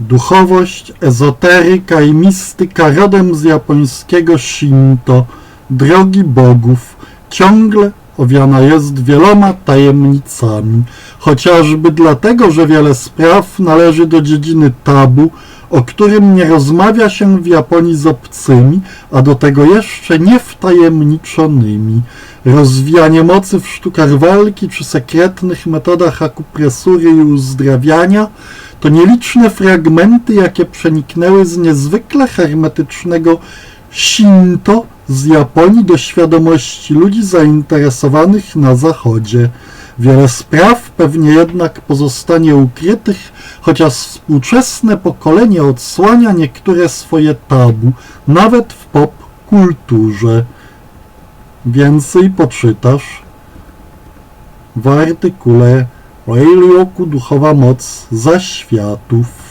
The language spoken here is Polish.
Duchowość, ezoteryka i mistyka rodem z japońskiego Shinto, drogi bogów, ciągle owiana jest wieloma tajemnicami, chociażby dlatego, że wiele spraw należy do dziedziny tabu, o którym nie rozmawia się w Japonii z obcymi, a do tego jeszcze nie wtajemniczonymi. Rozwijanie mocy w sztukach walki czy sekretnych metodach akupresury i uzdrawiania to nieliczne fragmenty, jakie przeniknęły z niezwykle hermetycznego Shinto z Japonii do świadomości ludzi zainteresowanych na Zachodzie. Wiele spraw pewnie jednak pozostanie ukrytych, chociaż współczesne pokolenie odsłania niektóre swoje tabu, nawet w pop kulturze. Więcej poczytasz w artykule Reilioku Duchowa Moc Zaświatów.